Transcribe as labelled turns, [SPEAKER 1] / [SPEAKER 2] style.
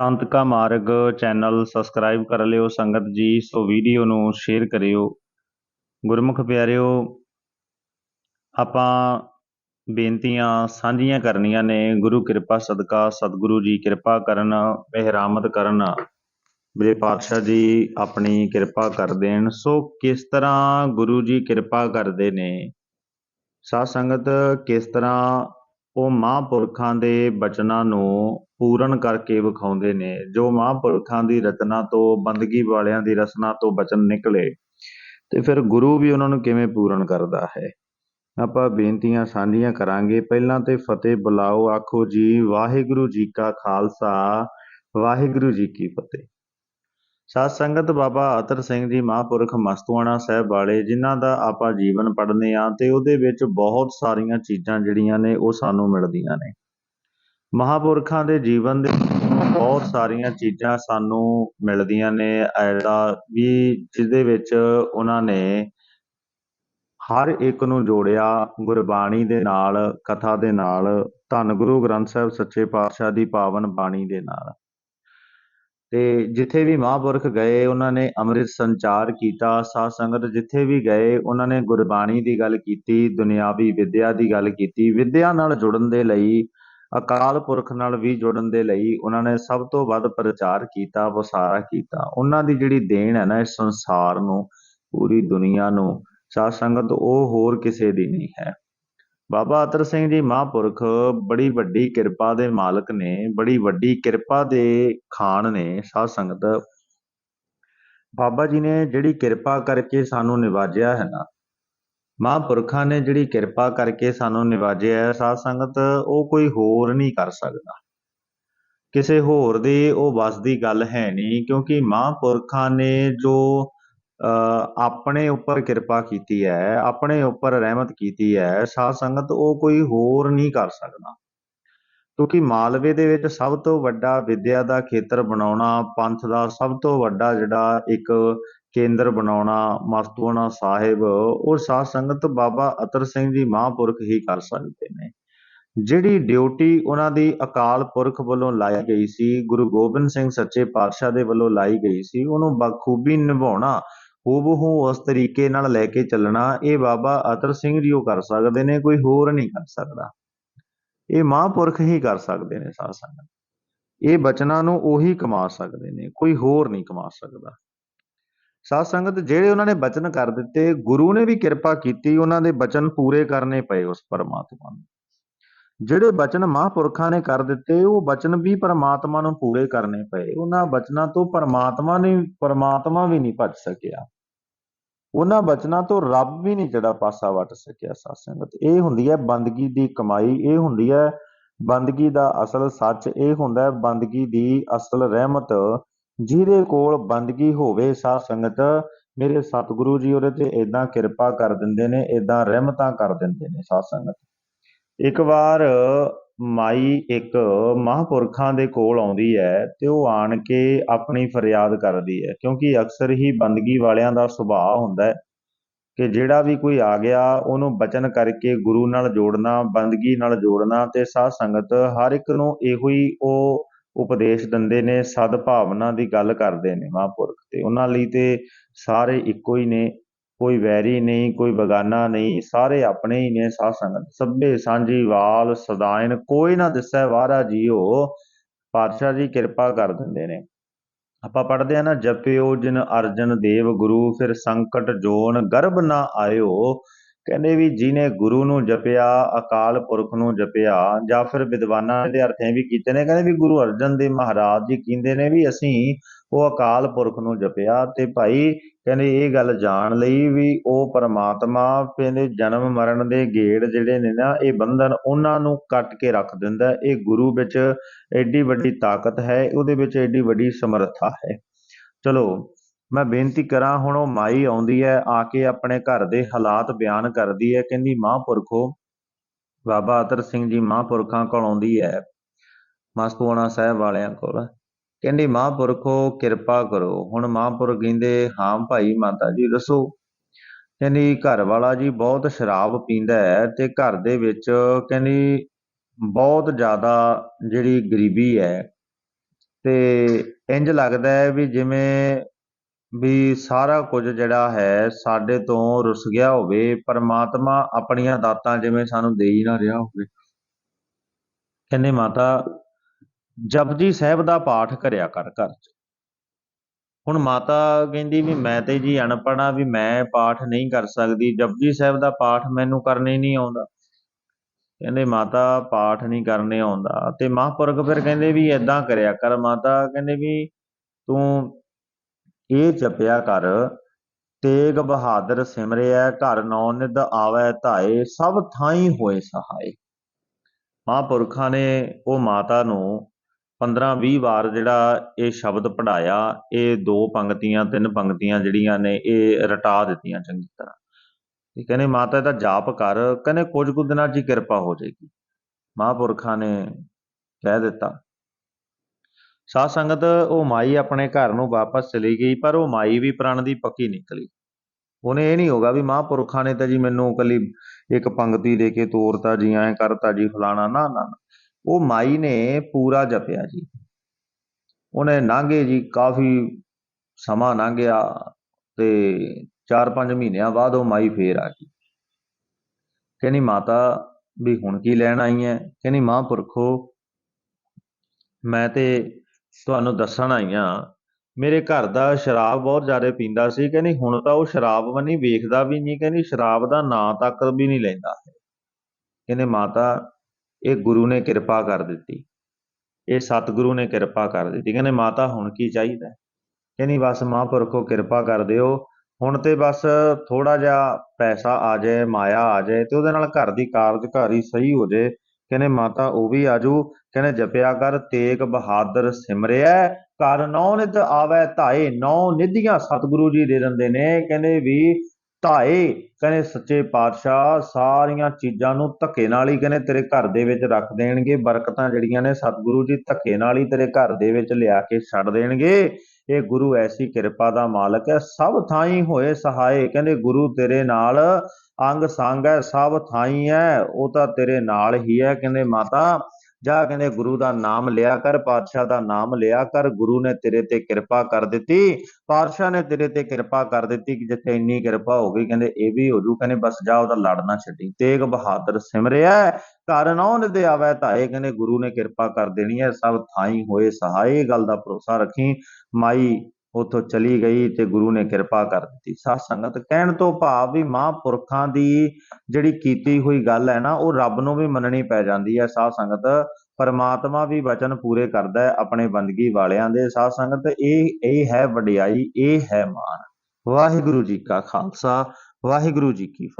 [SPEAKER 1] ਸੰਤ ਕਾ ਮਾਰਗ channel subscribe ਕਰ ਲਿਓ, ਸੰਗਤ ਜੀ, ਸੋ ਵੀਡੀਓ ਨੂੰ ਸ਼ੇਅਰ ਕਰਿਓ। ਗੁਰਮੁਖ ਪਿਆਰਿਓ, ਆਪਾਂ ਬੇਨਤੀਆਂ ਸਾਂਝੀਆਂ ਕਰਨੀਆਂ ਨੇ। ਗੁਰੂ ਕਿਰਪਾ ਸਦਕਾ, ਸਤਿਗੁਰੂ ਜੀ ਕਿਰਪਾ ਕਰਨ, ਮਿਹਰਾਮਤ ਕਰਨ। ਮੇਰੇ ਪਾਤਸ਼ਾਹ ਜੀ, ਆਪਣੀ ਕਿਰਪਾ ਕਰ ਦੇਣ। ਸੋ ਕਿਸ ਤਰ੍ਹਾਂ ਗੁਰੂ ਜੀ ਕਿਰਪਾ ਕਰਦੇ ਨੇ? ਸਾਧ ਸੰਗਤ ਕਿਸ ਤਰ੍ਹਾਂ ਉਹ ਮਹਾਂਪੁਰਖਾਂ ਦੇ ਬਚਨਾਂ ਨੂੰ ਪੂਰਨ ਕਰਕੇ ਵਿਖਾਉਂਦੇ ਨੇ। ਜੋ ਮਹਾਂਪੁਰਖਾਂ ਦੀ ਰਚਨਾ ਤੋਂ, ਬੰਦਗੀ ਵਾਲਿਆਂ ਦੀ ਰਚਨਾ ਤੋਂ ਬਚਨ ਨਿਕਲੇ, ਤੇ ਫਿਰ ਗੁਰੂ ਵੀ ਉਹਨਾਂ ਨੂੰ ਕਿਵੇਂ ਪੂਰਨ ਕਰਦਾ ਹੈ? ਆਪਾਂ ਬੇਨਤੀਆਂ ਸਾਂਝੀਆਂ ਕਰਾਂਗੇ। ਪਹਿਲਾਂ ਤੇ ਫਤਿਹ ਬੁਲਾਓ, ਆਖੋ ਜੀ, ਵਾਹਿਗੁਰੂ ਜੀ ਕਾ ਖਾਲਸਾ, ਵਾਹਿਗੁਰੂ ਜੀ ਕੀ ਫਤਿਹ। ਸਾਧ ਸੰਗਤ ਬਾਬਾ ਅਤਰ ਸਿੰਘ ਜੀ ਮਹਾਂਪੁਰਖ ਮਸਤੂਆਣਾ ਸਾਹਿਬ ਵਾਲੇ, ਜਿਨ੍ਹਾਂ ਦਾ ਆਪਾਂ ਜੀਵਨ ਪੜ੍ਹਨੇ ਆ ਤੇ ਉਹਦੇ ਵਿੱਚ ਬਹੁਤ ਸਾਰੀਆਂ ਚੀਜ਼ਾਂ ਜਿਹੜੀਆਂ ਨੇ ਉਹ ਸਾਨੂੰ ਮਿਲਦੀਆਂ ਨੇ। ਮਹਾਂਪੁਰਖਾਂ ਦੇ ਜੀਵਨ ਦੇ ਬਹੁਤ ਸਾਰੀਆਂ ਚੀਜ਼ਾਂ ਸਾਨੂੰ ਮਿਲਦੀਆਂ ਨੇ ਐਦਾ ਵੀ ਜਿਹਦੇ ਵਿੱਚ ਉਹਨਾਂ ਨੇ ਹਰ ਇੱਕ ਨੂੰ ਜੋੜਿਆ ਗੁਰਬਾਣੀ ਦੇ ਨਾਲ, ਕਥਾ ਦੇ ਨਾਲ, ਧੰਨ ਗੁਰੂ ਗ੍ਰੰਥ ਸਾਹਿਬ ਸੱਚੇ ਪਾਤਸ਼ਾਹ ਦੀ ਪਾਵਨ ਬਾਣੀ ਦੇ ਨਾਲ। ਤੇ ਜਿੱਥੇ ਵੀ ਮਹਾਂਪੁਰਖ ਗਏ, ਉਹਨਾਂ ਨੇ ਅੰਮ੍ਰਿਤ ਸੰਚਾਰ ਕੀਤਾ, ਸਾਧ ਸੰਗਤ ਜਿੱਥੇ ਵੀ ਗਏ, ਉਹਨਾਂ ਨੇ ਗੁਰਬਾਣੀ ਦੀ ਗੱਲ ਕੀਤੀ, ਦੁਨਿਆਵੀ ਵਿੱਦਿਆ ਦੀ ਗੱਲ ਕੀਤੀ। ਵਿੱਦਿਆ ਨਾਲ ਜੁੜਨ ਦੇ ਲਈ, ਅਕਾਲ ਪੁਰਖ ਨਾਲ ਵੀ ਜੁੜਨ ਦੇ ਲਈ ਉਹਨਾਂ ਨੇ ਸਭ ਤੋਂ ਵੱਧ ਪ੍ਰਚਾਰ ਕੀਤਾ, ਵਸਾਰਾ ਕੀਤਾ। ਉਹਨਾਂ ਦੀ ਜਿਹੜੀ ਦੇਣ ਹੈ ਨਾ, ਇਸ ਸੰਸਾਰ ਨੂੰ, ਪੂਰੀ ਦੁਨੀਆ ਨੂੰ, ਸਾਧ ਸੰਗਤ ਉਹ ਹੋਰ ਕਿਸੇ ਦੀ ਨਹੀਂ ਹੈ। ਬਾਬਾ ਅਤਰ ਸਿੰਘ ਜੀ ਮਹਾਂਪੁਰਖ ਬੜੀ ਵੱਡੀ ਕਿਰਪਾ ਦੇ ਮਾਲਕ ਨੇ, ਬੜੀ ਵੱਡੀ ਕਿਰਪਾ ਦੇ ਖਾਨ ਨੇ, ਸਾਧ ਸੰਗਤ। ਬਾਬਾ ਜੀ ਨੇ ਜਿਹੜੀ ਕਿਰਪਾ ਕਰਕੇ ਸਾਨੂੰ ਨਿਵਾਜਿਆ ਹੈ ਨਾ, ਮਹਾਂਪੁਰਖਾਂ ਨੇ ਜਿਹੜੀ ਕਿਰਪਾ ਕਰਕੇ ਸਾਨੂੰ ਨਿਵਾਜਿਆ ਹੈ, ਸਾਧ ਸੰਗਤ, ਉਹ ਕੋਈ ਹੋਰ ਨਹੀਂ ਕਰ ਸਕਦਾ। ਕਿਸੇ ਹੋਰ ਦੀ ਉਹ ਵਸ ਦੀ ਗੱਲ ਹੈ ਨਹੀਂ, ਕਿਉਂਕਿ ਮਹਾਂਪੁਰਖਾਂ ਨੇ ਜੋ ਆਪਣੇ ਉੱਪਰ ਕਿਰਪਾ ਕੀਤੀ ਹੈ, ਆਪਣੇ ਉੱਪਰ ਰਹਿਮਤ ਕੀਤੀ ਹੈ, ਸਾਧ ਸੰਗਤ ਉਹ ਕੋਈ ਹੋਰ ਨਹੀਂ ਕਰ ਸਕਦਾ। ਕਿਉਂਕਿ ਮਾਲਵੇ ਦੇ ਵਿੱਚ ਸਭ ਤੋਂ ਵੱਡਾ ਵਿਦਿਆ ਦਾ ਖੇਤਰ ਬਣਾਉਣਾ, ਪੰਥ ਦਾ ਸਭ ਤੋਂ ਵੱਡਾ ਜਿਹੜਾ ਇੱਕ ਕੇਂਦਰ ਬਣਾਉਣਾ ਮਸਤੂਆਣਾ ਸਾਹਿਬ, ਉਹ ਸਾਧ ਸੰਗਤ ਬਾਬਾ ਅਤਰ ਸਿੰਘ ਜੀ ਮਹਾਂਪੁਰਖ ਹੀ ਕਰ ਸਕਦੇ ਨੇ। ਜਿਹੜੀ ਡਿਊਟੀ ਉਹਨਾਂ ਦੀ ਅਕਾਲ ਪੁਰਖ ਵੱਲੋਂ ਲਾਈ ਗਈ ਸੀ, ਗੁਰੂ ਗੋਬਿੰਦ ਸਿੰਘ ਸੱਚੇ ਪਾਤਸ਼ਾਹ ਦੇ ਵੱਲੋਂ ਲਾਈ ਗਈ ਸੀ, ਉਹਨੂੰ ਬਖੂਬੀ ਨਿਭਾਉਣਾ ਹੂਬਹੂ ਉਸ ਤਰੀਕੇ ਨਾਲ ਲੈ ਕੇ ਚੱਲਣਾ, ਇਹ ਬਾਬਾ ਅਤਰ ਸਿੰਘ ਜੀ ਉਹ ਕਰ ਸਕਦੇ ਨੇ, ਕੋਈ ਹੋਰ ਨਹੀਂ ਕਰ ਸਕਦਾ। ਇਹ ਮਹਾਂਪੁਰਖ ਹੀ ਕਰ ਸਕਦੇ ਨੇ ਸਾਧ ਸੰਗਤ। ਇਹ ਬਚਨਾਂ ਨੂੰ ਉਹੀ ਕਮਾ ਸਕਦੇ ਨੇ, ਕੋਈ ਹੋਰ ਨਹੀਂ ਕਮਾ ਸਕਦਾ। ਸਾਧ ਸੰਗਤ, ਜਿਹੜੇ ਉਹਨਾਂ ਨੇ ਬਚਨ ਕਰ ਦਿੱਤੇ, ਗੁਰੂ ਨੇ ਵੀ ਕਿਰਪਾ ਕੀਤੀ, ਉਹਨਾਂ ਦੇ ਬਚਨ ਪੂਰੇ ਕਰਨੇ ਪਏ ਉਸ ਪਰਮਾਤਮਾ ਨੂੰ। ਜਿਹੜੇ ਬਚਨ ਮਹਾਂਪੁਰਖਾਂ ਨੇ ਕਰ ਦਿੱਤੇ, ਉਹ ਬਚਨ ਵੀ ਪਰਮਾਤਮਾ ਨੂੰ ਪੂਰੇ ਕਰਨੇ ਪਏ। ਉਹਨਾਂ ਬਚਨਾਂ ਤੋਂ ਪਰਮਾਤਮਾ ਨੇ, ਪਰਮਾਤਮਾ ਵੀ ਨਹੀਂ ਭੱਜ ਸਕਿਆ। ਉਹਨਾਂ ਬਚਨਾਂ ਤੋਂ ਰੱਬ ਵੀ ਨਹੀਂ ਜਿਹੜਾ ਪਾਸਾ ਵਟ ਸਕਿਆ, ਸਾਧ ਸੰਗਤ। ਇਹ ਹੁੰਦੀ ਹੈ ਬੰਦਗੀ ਦੀ ਕਮਾਈ, ਇਹ ਹੁੰਦੀ ਹੈ ਬੰਦਗੀ ਦਾ ਅਸਲ ਸੱਚ, ਇਹ ਹੁੰਦਾ ਹੈ ਬੰਦਗੀ ਦੀ ਅਸਲ ਰਹਿਮਤ। ਜਿਹਦੇ ਕੋਲ ਬੰਦਗੀ ਹੋਵੇ, ਸਾਧ ਸੰਗਤ, ਮੇਰੇ ਸਤਿਗੁਰੂ ਜੀ ਉਹਦੇ ਤੇ ਇਦਾਂ ਕਿਰਪਾ ਕਰ ਦਿੰਦੇ ਨੇ ਇਦਾਂ ਰਹਿਮਤਾਂ ਕਰ ਦਿੰਦੇ ਨੇ, ਸਾਧ ਸੰਗਤ। ਇੱਕ ਵਾਰ ਮਾਈ ਇੱਕ ਮਹਾਂਪੁਰਖਾਂ ਦੇ ਕੋਲ ਆਉਂਦੀ ਹੈ ਤੇ ਉਹ ਆਣ ਕੇ ਆਪਣੀ ਫਰਿਆਦ ਕਰਦੀ ਹੈ, ਕਿਉਂਕਿ ਅਕਸਰ ਹੀ ਬੰਦਗੀ ਵਾਲਿਆਂ ਦਾ ਸੁਭਾਅ ਹੁੰਦਾ ਹੈ ਕਿ ਜਿਹੜਾ ਵੀ ਕੋਈ ਆ ਗਿਆ, ਉਹਨੂੰ ਬਚਨ ਕਰਕੇ ਗੁਰੂ ਨਾਲ ਜੋੜਨਾ, ਬੰਦਗੀ ਨਾਲ ਜੋੜਨਾ ਤੇ ਸਾਧ ਸੰਗਤ ਹਰ ਇੱਕ ਨੂੰ ਇਹੋ ਹੀ ਉਹ ਉਪਦੇਸ਼ ਦਿੰਦੇ ਨੇ ਸਦ ਭਾਵਨਾ ਦੀ ਗੱਲ ਕਰਦੇ ਨੇ ਮਹਾਂਪੁਰਖ ਤੇ। ਉਹਨਾਂ ਲਈ ਤੇ ਸਾਰੇ ਇੱਕੋ ਹੀ ਨੇ। ਕੋਈ ਵੈਰੀ ਨਹੀਂ, ਕੋਈ ਬਗਾਨਾ ਨਹੀਂ, ਸਾਰੇ ਆਪਣੇ ਹੀ ਨੇ ਸਾਧ ਸੰਗਤ। ਸਭੇ ਸਾਂਝੀ ਵਾਲ ਸਦਾਇਨ, ਕੋਈ ਨਾ ਦਿਸੈ ਵਾਰਾ ਜੀਓ। ਪਾਤਸ਼ਾਹ ਜੀ ਕਿਰਪਾ ਕਰ ਦਿੰਦੇ ਨੇ। ਆਪਾਂ ਪੜ੍ਹਦੇ ਆ ਨਾ, ਜਪਿਓ ਜਿਨ ਅਰਜਨ ਦੇਵ ਗੁਰੂ, ਫਿਰ ਸੰਕਟ ਜੋਨ ਗਰਭ ਨਾ ਆਇਓ। ਕਹਿੰਦੇ ਵੀ ਜਿਹਨੇ ਗੁਰੂ ਨੂੰ ਜਪਿਆ, ਅਕਾਲ ਪੁਰਖ ਨੂੰ ਜਪਿਆ, ਜਾਂ ਫਿਰ ਵਿਦਵਾਨਾਂ ਦੇ ਅਰਥਾਂ ਵੀ ਕੀਤੇ ਨੇ, ਕਹਿੰਦੇ ਵੀ ਗੁਰੂ ਅਰਜਨ ਦੇਵ ਮਹਾਰਾਜ ਜੀ ਕਹਿੰਦੇ ਨੇ ਵੀ ਅਸੀਂ ਉਹ ਅਕਾਲ ਪੁਰਖ ਨੂੰ ਜਪਿਆ ਤੇ ਭਾਈ ਕਹਿੰਦੇ ਇਹ ਗੱਲ ਜਾਣ ਲਈ ਵੀ ਉਹ ਪਰਮਾਤਮਾ ਕਹਿੰਦੇ ਜਨਮ ਮਰਨ ਦੇ ਗੇੜ ਜਿਹੜੇ ਨੇ ਨਾ, ਇਹ ਬੰਧਨ ਉਹਨਾਂ ਨੂੰ ਕੱਟ ਕੇ ਰੱਖ ਦਿੰਦਾ ਇਹ ਗੁਰੂ ਵਿੱਚ ਐਡੀ ਵੱਡੀ ਤਾਕਤ ਹੈ, ਉਹਦੇ ਵਿੱਚ ਐਡੀ ਵੱਡੀ ਸਮਰੱਥਾ ਹੈ। ਚਲੋ, ਮੈਂ ਬੇਨਤੀ ਕਰਾਂ, ਹੁਣ ਉਹ ਮਾਈ ਆਉਂਦੀ ਹੈ, ਆ ਕੇ ਆਪਣੇ ਘਰ ਦੇ ਹਾਲਾਤ ਬਿਆਨ ਕਰਦੀ ਹੈ, ਕਹਿੰਦੀ ਮਹਾਂਪੁਰਖੋ, ਬਾਬਾ ਅਤਰ ਸਿੰਘ ਜੀ ਮਹਾਂਪੁਰਖਾਂ ਕੋਲ ਆਉਂਦੀ ਹੈ, ਮਸਤੂਆਣਾ ਸਾਹਿਬ ਵਾਲਿਆਂ ਕੋਲ। ਕਹਿੰਦੀ, ਮਹਾਂਪੁਰਖੋ, ਕਿਰਪਾ ਕਰੋ। ਹੁਣ ਮਹਾਂਪੁਰਖ ਕਹਿੰਦੇ, ਹਾਂ ਭਾਈ ਮਾਤਾ ਜੀ, ਦੱਸੋ। ਕਹਿੰਦੀ ਘਰ ਵਾਲਾ ਜੀ ਬਹੁਤ ਸ਼ਰਾਬ ਪੀਂਦਾ ਹੈ ਤੇ ਘਰ ਦੇ ਵਿੱਚ ਕਹਿੰਦੀ, ਬਹੁਤ ਜ਼ਿਆਦਾ ਜਿਹੜੀ ਗਰੀਬੀ ਹੈ ਤੇ ਇੰਜ ਲੱਗਦਾ ਹੈ ਵੀ ਜਿਵੇਂ ਵੀ ਸਾਰਾ ਕੁਝ ਜਿਹੜਾ ਹੈ ਸਾਡੇ ਤੋਂ ਰੁੱਸ ਗਿਆ ਹੋਵੇ, ਪਰਮਾਤਮਾ ਆਪਣੀਆਂ ਦਾਤਾਂ ਜਿਵੇਂ ਸਾਨੂੰ ਦੇ ਹੀ ਨਾ ਰਿਹਾ ਹੋਵੇ। ਕਹਿੰਦੇ, ਮਾਤਾ ਜਪਜੀ ਸਾਹਿਬ ਦਾ ਪਾਠ ਕਰਿਆ ਕਰ ਘਰ 'ਚ। ਹੁਣ ਮਾਤਾ ਕਹਿੰਦੀ ਵੀ ਮੈਂ ਤੇ ਜੀ ਅਨਪੜ੍ਹ ਵੀ ਮੈਂ ਪਾਠ ਨਹੀਂ ਕਰ ਸਕਦੀ। ਜਪਜੀ ਸਾਹਿਬ ਦਾ ਪਾਠ ਮੈਨੂੰ ਕਰਨੇ ਨਹੀਂ ਆਉਂਦਾ। ਕਹਿੰਦੇ ਮਾਤਾ ਪਾਠ ਨਹੀਂ ਕਰਨੇ ਆਉਂਦਾ। ਤੇ ਮਹਾਂਪੁਰਖ ਫਿਰ ਕਹਿੰਦੇ ਵੀ ਐਦਾਂ ਕਰਿਆ ਕਰ ਮਾਤਾ। ਕਹਿੰਦੇ ਵੀ ਤੂੰ ਇਹ ਜਪਿਆ ਕਰ, ਤੇਗ ਬਹਾਦਰ ਸਿਮਰਿਆ, ਘਰ ਨੌ ਨਿਧ ਆਵੈ ਧਾਏ, ਸਭ ਥਾਈ ਹੋਏ ਸਹਾਏ। ਮਹਾਂਪੁਰਖਾਂ ਨੇ ਉਹ ਮਾਤਾ ਨੂੰ 15-20 ਵਾਰ ਜਿਹੜਾ ਇਹ ਸ਼ਬਦ ਪੜਾਇਆ ਇਹ ਦੋ ਪੰਕਤੀਆਂ, ਤਿੰਨ ਪੰਕਤੀਆਂ ਜਿਹੜੀਆਂ ਨੇ, ਇਹ ਰਟਾ ਦਿੱਤੀਆਂ ਚੰਗੀ ਤਰ੍ਹਾਂ। ਤੇ ਕਹਿੰਦੇ, ਮਾਤਾ ਦਾ ਜਾਪ ਕਰ। ਕਹਿੰਦੇ, ਕੁਝ ਕੁ ਦਿਨਾਂ 'ਚ ਹੀ ਕਿਰਪਾ ਹੋ ਜਾਏਗੀ। ਮਹਾਂਪੁਰਖਾਂ ਨੇ ਕਹਿ ਦਿੱਤਾ। ਸਾਧ ਸੰਗਤ, ਉਹ ਮਾਈ ਆਪਣੇ ਘਰ ਨੂੰ ਵਾਪਸ ਚਲੀ ਗਈ, ਪਰ ਉਹ ਮਾਈ ਵੀ ਪ੍ਰਣ ਦੀ ਪੱਕੀ ਨਿਕਲੀ। ਉਹਨੇ ਇਹ ਨਹੀਂ ਹੋਗਾ ਵੀ ਮਹਾਂਪੁਰਖਾਂ ਨੇ ਤਾਂ ਜੀ ਮੈਨੂੰ ਕੱਲੀ ਇੱਕ ਪੰਕਤੀ ਦੇ ਕੇ ਤੋਰਤਾ ਜੀ, ਐਂ ਕਰਤਾ ਜੀ, ਫਲਾਣਾ ਨਾ ਨਾ। ਉਹ ਮਾਈ ਨੇ ਪੂਰਾ ਜਪਿਆ ਜੀ। ਉਹਨੇ ਨਾਂਗੇ ਜੀ ਕਾਫੀ ਸਮਾਂ ਲੰਘਿਆ ਤੇ 4-5 ਮਹੀਨਿਆਂ ਬਾਅਦ ਉਹ ਮਾਈ ਫੇਰ ਆ ਗਈ। ਕਹਿੰਦੀ, ਮਾਤਾ, ਵੀ ਹੁਣ ਕੀ ਲੈਣ ਆਈ ਹੈ ਕਹਿੰਦੀ ਮਹਾਂਪੁਰਖੋ ਮੈਂ ਤੇ ਤੁਹਾਨੂੰ ਦੱਸਣ ਆਈ ਆ। ਮੇਰੇ ਘਰ ਦਾ ਸ਼ਰਾਬ ਬਹੁਤ ਜ਼ਿਆਦਾ ਪੀਂਦਾ ਸੀ। ਕਹਿੰਦੀ, ਹੁਣ ਤਾਂ ਉਹ ਸ਼ਰਾਬ ਵੰਨੀ ਵੇਖਦਾ ਵੀ ਨਹੀਂ। ਕਹਿੰਦੀ, ਸ਼ਰਾਬ ਦਾ ਨਾਂ ਤੱਕ ਵੀ ਨਹੀਂ ਲੈਂਦਾ। ਕਹਿੰਦੇ, ਮਾਤਾ ਇਹ ਗੁਰੂ ਨੇ ਕਿਰਪਾ ਕਰ ਦਿੱਤੀ। ਇਹ ਸਤਿਗੁਰੂ ਨੇ ਕਿਰਪਾ ਕਰ ਦਿੱਤੀ। ਕਹਿੰਦੇ, ਮਾਤਾ, ਹੁਣ ਕੀ ਚਾਹੀਦਾ ਕਹਿੰਦੀ, ਬਸ ਮਹਾਂਪੁਰਖੋ, ਕਿਰਪਾ ਕਰ ਦਿਓ। ਹੁਣ ਤੇ ਬਸ ਥੋੜਾ ਜਿਹਾ ਪੈਸਾ ਆ ਜਾਏ, ਮਾਇਆ ਆ ਜਾਏ ਤੇ ਉਹਦੇ ਨਾਲ ਘਰ ਦੀ ਕਾਰਜਕਾਰੀ ਸਹੀ ਹੋ ਜਾਏ। ਕਹਿੰਦੇ, ਮਾਤਾ, ਉਹ ਵੀ ਆਜੂ ਕਹਿੰਦੇ, ਜਪਿਆ ਕਰ, ਤੇਗ ਬਹਾਦਰ ਸਿਮਰਿਆ ਘਰ ਨੌ ਨਿਧ ਆਵੈ ਧਾਏ। ਨੌ ਨਿਧੀਆਂ ਸਤਿਗੁਰੂ ਜੀ ਦੇ ਦਿੰਦੇ ਨੇ। ਕਹਿੰਦੇ ਵੀ ਧਾਏ, ਕਹਿੰਦੇ ਸੱਚੇ ਪਾਤਸ਼ਾਹ, ਸਾਰੀਆਂ ਚੀਜ਼ਾਂ ਨੂੰ ਧੱਕੇ ਨਾਲ ਹੀ ਕਹਿੰਦੇ ਤੇਰੇ ਘਰ ਦੇ ਵਿੱਚ ਰੱਖ ਦੇਣਗੇ, ਬਰਕਤਾਂ ਜਿਹੜੀਆਂ ਨੇ ਸਤਿਗੁਰੂ ਜੀ ਧੱਕੇ ਨਾਲ ਹੀ ਤੇਰੇ ਘਰ ਦੇ ਵਿੱਚ ਲਿਆ ਕੇ ਛੱਡ ਦੇਣਗੇ। ਇਹ ਗੁਰੂ ਐਸੀ ਕਿਰਪਾ ਦਾ ਮਾਲਕ ਹੈ, ਸਭ ਥਾਈ ਹੋਏ ਸਹਾਏ, ਕਹਿੰਦੇ ਗੁਰੂ ਤੇਰੇ ਨਾਲ ਅੰਗ ਸੰਗ ਹੈ, ਸਭ ਥਾਈ ਹੈ, ਉਹ ਤਾਂ ਤੇਰੇ ਨਾਲ ਹੀ ਹੈ, ਕਹਿੰਦੇ ਮਾਤਾ। ਜਾ ਕਹਿੰਦੇ ਗੁਰੂ ਦਾ ਨਾਮ ਲਿਆ ਕਰ, ਪਾਤਸ਼ਾਹ ਦਾ ਨਾਮ ਲਿਆ ਕਰ, ਗੁਰੂ ਨੇ ਤੇਰੇ ਤੇ ਕਿਰਪਾ ਕਰ ਦਿੱਤੀ। ਪਾਤਸ਼ਾਹ ਨੇ ਤੇਰੇ ਤੇ ਕਿਰਪਾ ਕਰ ਦਿੱਤੀ ਕਿ ਜਿੱਥੇ ਇੰਨੀ ਕਿਰਪਾ ਹੋ ਗਈ, ਕਹਿੰਦੇ ਇਹ ਵੀ ਹੋ ਜੂ, ਕਹਿੰਦੇ ਬਸ ਜਾ ਉਹਦਾ ਲੜਨਾ ਛੱਡੀ। ਤੇਗ ਬਹਾਦਰ ਸਿਮਰਿਆ, ਘਰ ਨੌ ਨਿਦੇ ਆਵੈ ਧਾਏ, ਕਹਿੰਦੇ ਗੁਰੂ ਨੇ ਕਿਰਪਾ ਕਰ ਦੇਣੀ ਹੈ, ਸਭ ਥਾਈ ਹੋਏ ਸਹਾਏ ਗੱਲ ਦਾ ਭਰੋਸਾ ਰੱਖੀ। ਮਾਈ ਉਥੋਂ ਚਲੀ ਗਈ ਤੇ ਗੁਰੂ ਨੇ ਕਿਰਪਾ ਕਰ ਦਿੱਤੀ। ਸਾਧ ਸੰਗਤ ਕਹਿਣ ਤੋਂ ਭਾਵ ਵੀ ਮਹਾਂਪੁਰਖਾਂ ਦੀ ਜਿਹੜੀ ਕੀਤੀ ਹੋਈ ਗੱਲ ਹੈ ਨਾ, ਉਹ ਰੱਬ ਨੂੰ ਵੀ ਮੰਨਣੀ ਪੈ ਜਾਂਦੀ ਹੈ। ਸਾਧ ਸੰਗਤ ਪਰਮਾਤਮਾ ਵੀ ਵਚਨ ਪੂਰੇ ਕਰਦਾ ਹੈ ਆਪਣੇ ਬੰਦਗੀ ਵਾਲਿਆਂ ਦੇ। ਸਾਧ ਸੰਗਤ ਇਹ ਇਹ ਹੈ ਵਡਿਆਈ, ਇਹ ਹੈ ਮਾਣ। ਵਾਹਿਗੁਰੂ ਜੀ ਕਾ ਖਾਲਸਾ, ਵਾਹਿਗੁਰੂ ਜੀ ਕੀ ਫਤਿਹ।